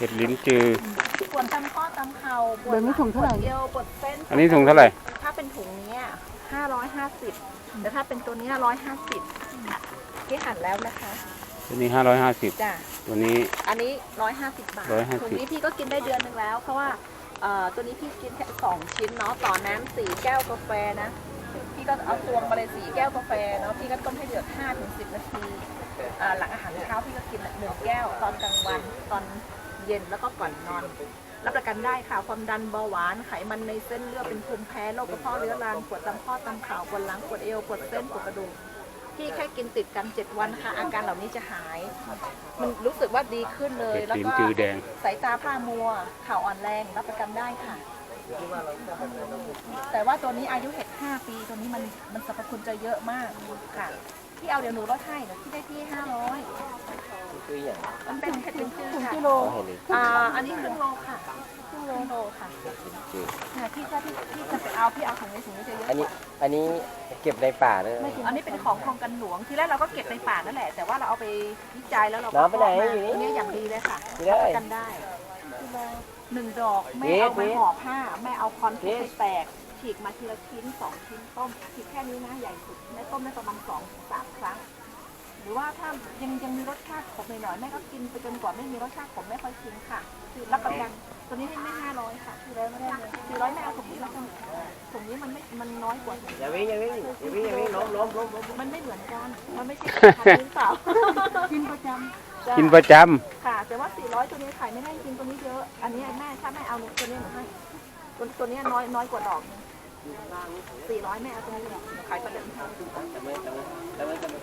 เห็ดลิ้นจือส่วนตำข้อตำเข่าปวเดี๋ยวนี้ถุงเท่าไหร่ ปวดเอวปวดเส้นอันนี้ถุงเท่าไหร่ ถ้าเป็นถุงเนี้ยห้าร้อยห้าสิบแต่ถ้าเป็นตัวเนี้ร้อยห้าสิบที่หั่นแล้วนะคะตัวนี้ห้าร้อยห้าสิบจ้ะตัวนี้ อันนี้ร้อยห้าสิบบาท150 ถุงนี้พี่ก็กินได้เดือนหนึ่งแล้ว เพราะว่าเอ่อตัวนี้พี่กินแค่สองชิ้นเนาะต่อน้ำสี่แก้วกาแฟนะ พี่ก็เอาตวงมาเลยสี่แก้วกาแฟเนาะพี่ก็ต้มให้เดือดห้าถึงสิบนาทีอ่าหลังอาหารเช้าพี่ก็กินหนึ่งแก้วตอนกลางวันตอน เย็นแล้วก็ก่อนนอน รับประกันได้ค่ะความดันเบาหวานไขมันในเส้นเลือดเป็นภูมิแพ้โรคกระเพาะเรื้อรังปวดตามข้อตามเข่าปวดหลังปวดเอวปวดเส้นปวดกระดูกพี่แค่กินติดกันเจ็ดวันค่ะ อาการเหล่านี้จะหาย มันรู้สึกว่าดีขึ้นเลยเห็ดแล้วลิ้นก็จือแดงสายตาพร่ามัว เข่าอ่อนแรงรับประกันได้ค่ะ แต่ว่าตัวนี้อายุเห็ด 5 ปี ตัวนี้มันมันสรรพคุณจะเยอะมากค่ะ ที่เอาเดี๋ยวหนูลดให้เดี๋ยวที่ได้ที่500คืออย่างมันเป็นเห็ดลิ้นจือถุงค่ะกิโลเอาให้เลยอ่าอันนี้ครึ่งโลค่ะครึ่งโลค่ะจืดค่ะที่ถ้าที่ที่จะไปเอาพี่เอาถุงนี้ถุงนี้จะเยอะอันกนี้ว่าอันนี้เก็บในป่าเลยอันนี้เป็นของโครงกันหลวงทีแรกเราก็เก็บในป่านั่นแหละ แต่ว่าเราเอาไปวิจัยแล้วเราน้ำไปไหนก็อยู่นี่อันนี้อย่างดีเลยค่ะไม่ได้รับประกันได้ หนึ่งดอกแม่เอาไปห่อผ้า แม่เอาคอนเทนต์ไปแตกฉีกมาทีละชิ้นสองชิ้นต้มฉีกแค่นี้นะใหญ่สุดแม่ต้มได้ประมาณสองสามครั้ง หรือว่าถ้ายังยังมีรสชาติขมหน่อยๆแม่ก็กินไปจนกว่าไม่มีรสชาติขมไม่ค่อยทิ้งค่ะคือรับประกันตัวนี้ไม่ห้าร้อยค่ะสี่ร้อยไม่ได้เลยสี่ร้อยแม่เอาถุงนี้แล้วกันถุงนี้มันไม่มันน้อยกว่าถุงอย่าวิ่งอย่าวิ่งอย่าวิ่งอย่าวิ่งล้มล้มล้มล้มมันไม่เหมือนกันมันไม่ใช่พันธุ์หรือเปล่ากินประจ จ้ะกินประจค่ะ แต่ว่า 400 ตัวนี้ขายไม่ได้จริงตัวนี้เยอะ อันนี้แม่ถ้าแม่เอาเนี่ยตัวนี้หนูให้ตัวตัวนี้น้อยน้อยกว่าดอกนึง400แม่เอาตัวนี้เลยหนูขายประเดิมแต่ไม่แต่ไม่แต่ไม่แต่ไม่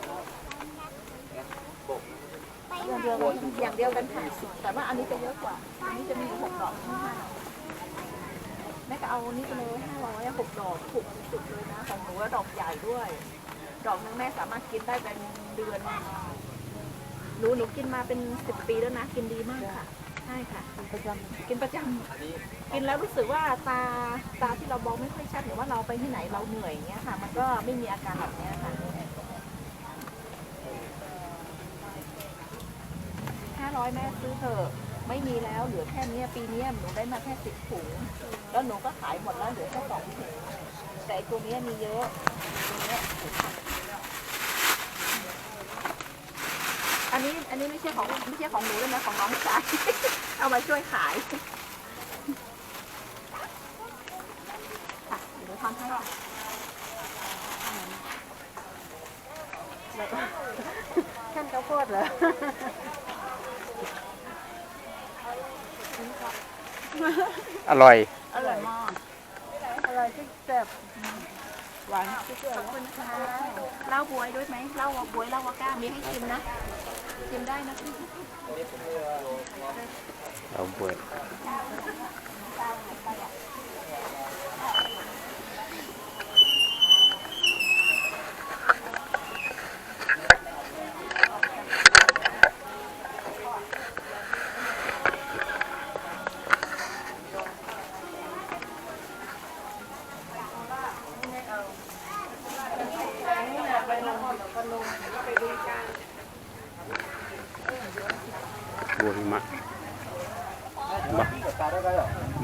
อย่างเดียวกันอย่างเดียวกันค่ะแต่ว่าอันนี้จะเยอะกว่า อันนี้จะมีหกดอกห้าดอกแม่ก็เอานี่ไปเลย500อะหกดอกถูกสุดเลยนะของหนูแล้วดอกใหญ่ด้วย ดอกนึงแม่สามารถกินได้เป็นเดือน หนูหนูกินมาเป็นสิบปีแล้วนะ กินดีมากค่ะ ใช่ค่ะำประจำกินประจำกินแล้วรู้สึกว่าตาตาที่เรามองไม่ค่อยชัดหรือว่าเราไปที่ไหนเราเหนื่อยอย่างเงี้ยค่ะ มันก็ไม่มีอาการแบบเนี้ยค่ะห้าร้อยแม่ซื้อเถอะไม่มีแล้วเหลือแค่เนี้ยปีเนี้ยหนูได้มาแค่สิบถุงแล้วหนูก็ขายหมดแล้วเหลือแค่สองถุงแต่ตัวนี้มีเยอะตัวเนี้ย อันนี้อันนี้ไม่ใช่ของไม่ใช่ของหนูเลยนะของน้องชาย เอามาช่วยขายค่ะเดี๋ยวทำให้ค่ะแล้วก็ำขั้นข้าวโพดเหรอำอร่อย อร่อยมากอะไรที่แซ่บหวานขอบคุณค่ะเหล้าบวยด้วยไหมเหล้าบวยเหล้าวาก้ามีให้ชิมนะ ชิมได้นะเอาบวย บัวหิมะบ่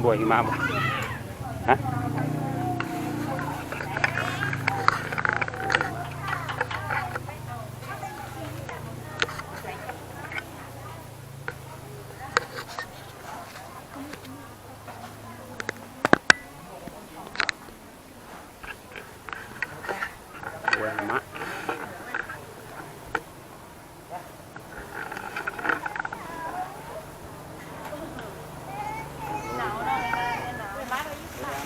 บัวหิมะบ่ฮะบัวหิมะ หนาวหน่อยนะหนาวบ้านเรายิ่งหนาว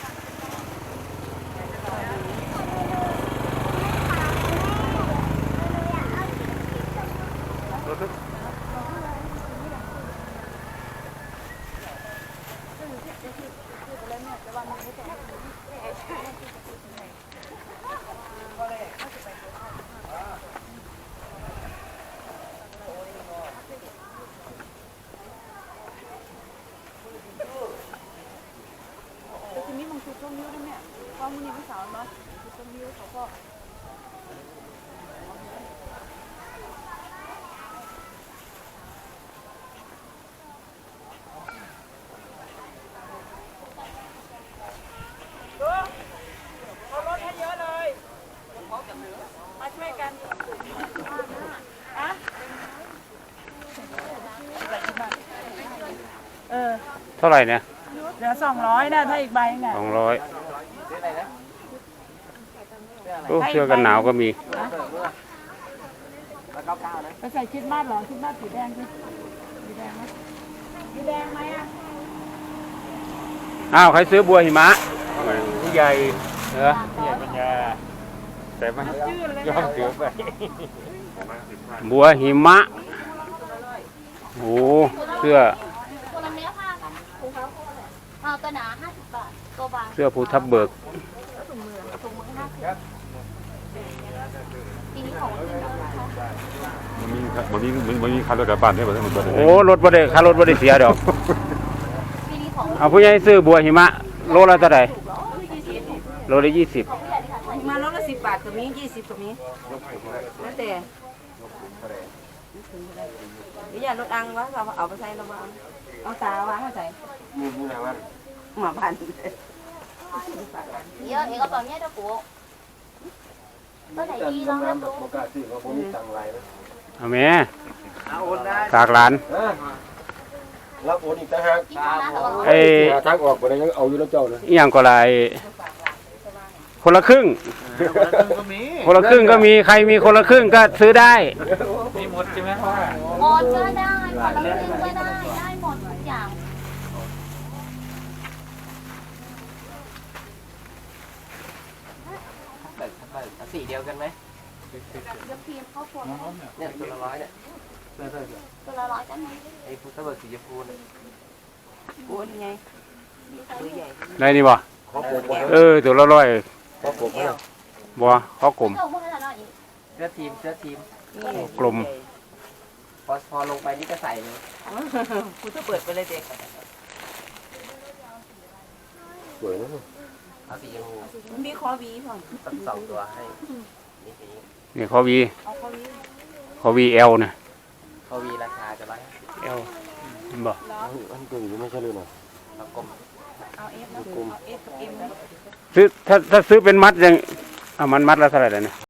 แต่ทีนี้มันคือต้มนิ้วด้วยแม่เพราะมันนี่พี่สาวเนาะคือต้มนิ้วเขาก็ มาช่วยกัน เออเท่าไหร่เนี่ยเหลือสองร้อยนะถ้าอีกใบน่ะสองร้อยโอ้เสื้อกันหนาวก็มีแล้วเก้าเก้านะไปใส่คิดมาสเหรอคิดมาสสีแดงสิสีแดงไหมสีแดงไหมอะอ้าว ใครซื้อบัวหิมะผู้ใหญ่เออผู้ใหญ่ปัญญาแต่ไม่ยอมเสือไปบัวหิมะโอ้เสื้อ คนละเนื้อผ้ากันถุงเท้าคู่เลย เอาตัวหนาห้าสิบบาทตัวบางเสื้อภูทับเบิกถุงมือถุงมือห้าสิบปีนี้ของขึ้นแล้วนะคะมันมีมันมีมันมีคันรถกลับบ้านได้บ่ทั้งหมดเลยโอ้รถบ่ได้ค่ารถบ่ได้เสียดอกปีนี้ของเอาผู้ใหญ่ซื้อบัวหิมะโลละเท่าไหร่โลละยี่สิบมาลดละสิบบาทก็มียี่สิบก็มีแล้วแต่หรืออย่าลดอังวะเราเอาไปใส่ระวังเอาตาวางมาใส่ห มาพันเยอะเองก็ตอนนี้จะปลูกตัวไหนดีลองเลือกดูกล้าซื้อเพราะผมมีตังค์ไรนะเอาแม่เอาโอนได้ฝากหลานรับโอนอีกต่างหากกินข้าวนะแต่ว่าไอ้ทางออกไปยังเอาอยู่แล้วเจ้านะอหย่างก็ไรคนละครึ่ง คนละครึ่งก็มีใครมีคนละครึ่งก็ซื้อได้หมดก็ได้คนละครึ่งก็ได้ สีเดียวกันไหมเดี๋ยวพิมพ์เข้าพวงเนี่ยตัวละร้อยเนี่ยตัวละร้อยกันไหมไอ้พุทธเบิกสีชมพูเนี่ยโอนไงตัวใหญ่ได้นี่บ่ขอปลูกไว้เออตัวละร้อยขอปลูกไว้บ่เขากลม เจ้าพวกนั้นอีกเสื้อทีมเสื้อทีมกลม พอพอลงไปนี่ก็ใส่เลยคุณต้องเปิดไปเลยเด็ก สวยนะ เอาสีชมพูมันมีคอวีพ่อสักสองตัวให้นี่สีนี่เขาวีเขาวีเอลนะเขาวีราคาจะร้อยเอลบ่อันกึ่งไม่ใช่เลยหรอเอากลมเอาเอฟนะเอาเอฟกับเอ็มนะ ซื้อถ้าถ้าซื้อเป็นมัดยังอะมันมัดละเท่าไหร่แล้วเนี่ย